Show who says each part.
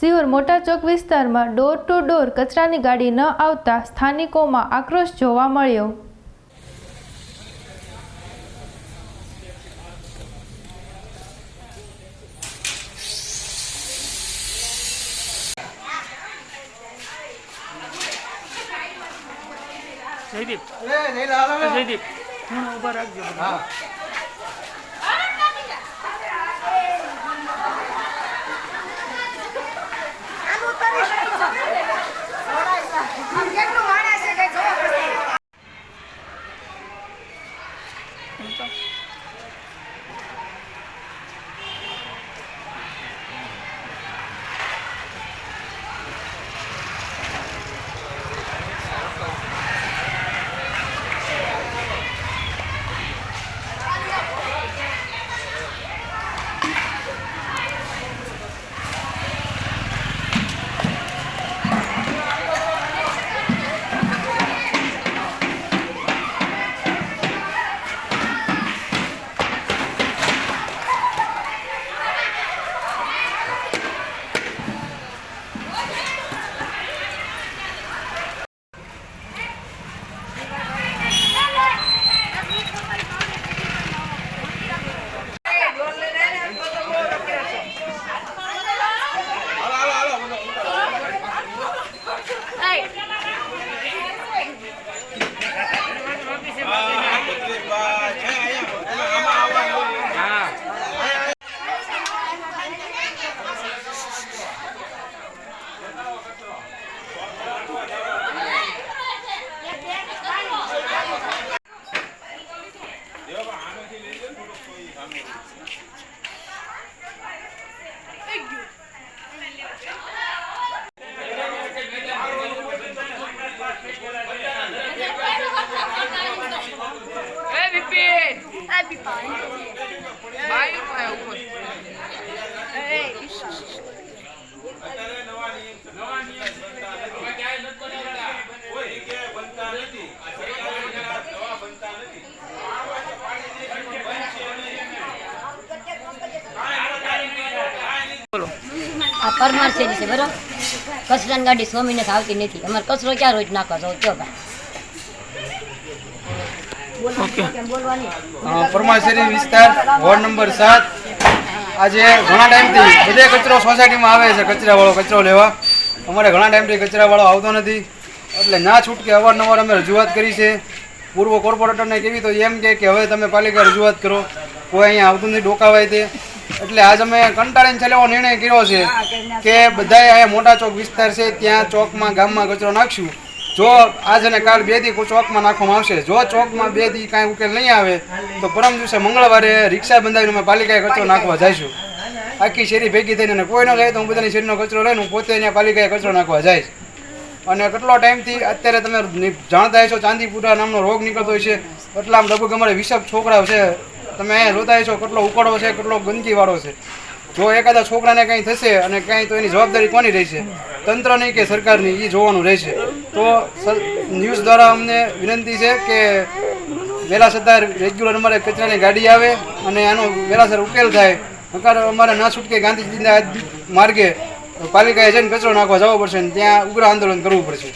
Speaker 1: સિહોર મોટા ચોક વિસ્તારમાં door to door કચરાની ગાડી ન આવતા સ્થાનિકોમાં આક્રોશ જોવા મળ્યો.
Speaker 2: જયદીપ. જયદીપ. ઊભા રાખજો
Speaker 3: હા.
Speaker 2: હા વિપિન બાય ઉપર ઉપર
Speaker 4: આ પરમાર શેરી છે બરાબર? કચરાની ગાડી સો મહિને આવતી નથી. અમારે કચરો ક્યાં રોજ નાખો છો કયો ભાઈ? બોલવાની
Speaker 3: પરમાશ્રી વિસ્તાર વોર્ડ નંબર સાત. આજે ઘણા ટાઈમથી બધે કચરો સોસાયટીમાં આવે છે કચરાવાળો કચરો લેવા. અમારે ઘણા ટાઈમથી કચરાવાળો આવતો નથી. એટલે ના છૂટકે અવારનવાર અમે રજૂઆત કરી છે. પૂર્વ કોર્પોરેટરને કેવી તો એમ કે હવે તમે પાલિકા રજૂઆત કરો. કોઈ અહીંયા આવતું નથી ડોકાવાય તે. એટલે આજ અમે કંટાળીને છેલ્લે નિર્ણય કર્યો છે કે બધા અહીંયા મોટા ચોક વિસ્તાર છે ત્યાં ચોકમાં ગામમાં કચરો નાખશું. જો આજ અને કાલ બે દી ચોકમાં નાખવામાં આવશે. જો ચોકમાં બે દી કાંઈ ઉકેલ નહીં આવે, તો પરમ દિવસે મંગળવારે રિક્ષા બંધાવીને અમે પાલિકાએ કચરો નાખવા જઈશું. આખી શેરી ભેગી થઈને કોઈ ન જાય તો હું બધાની શેરીનો કચરો લઈને હું પોતે અહીંયા પાલિકાએ કચરો નાખવા જઈશ. અને કેટલો ટાઈમથી અત્યારે તમે ની- જાણતા હશો ચાંદીપુરા નામનો રોગ નીકળતો હોય છે. એટલા આમ લગભગ અમારે વીસક છોકરાઓ છે. તમે અહીંયા જોતા હશો કેટલો ઉકળો છે, કેટલો ગંદકીવાળો છે. જો એકાદા છોકરાને કંઈ થશે અને કંઈ તો એની જવાબદારી કોની રહેશે? તંત્રની કે સરકારની એ જોવાનું રહેશે. તો ન્યૂઝ દ્વારા અમને વિનંતી છે કે છતાં રેગ્યુલર અમારે કચરાની ગાડી આવે અને આનો વેલાસર ઉકેલ થાય. નકાર અમારે ના છૂટકે ગાંધીજીના માર્ગે પાલિકાએ જઈને કચરો નાખવા જવો પડશે અને ત્યાં ઉગ્ર આંદોલન કરવું પડશે.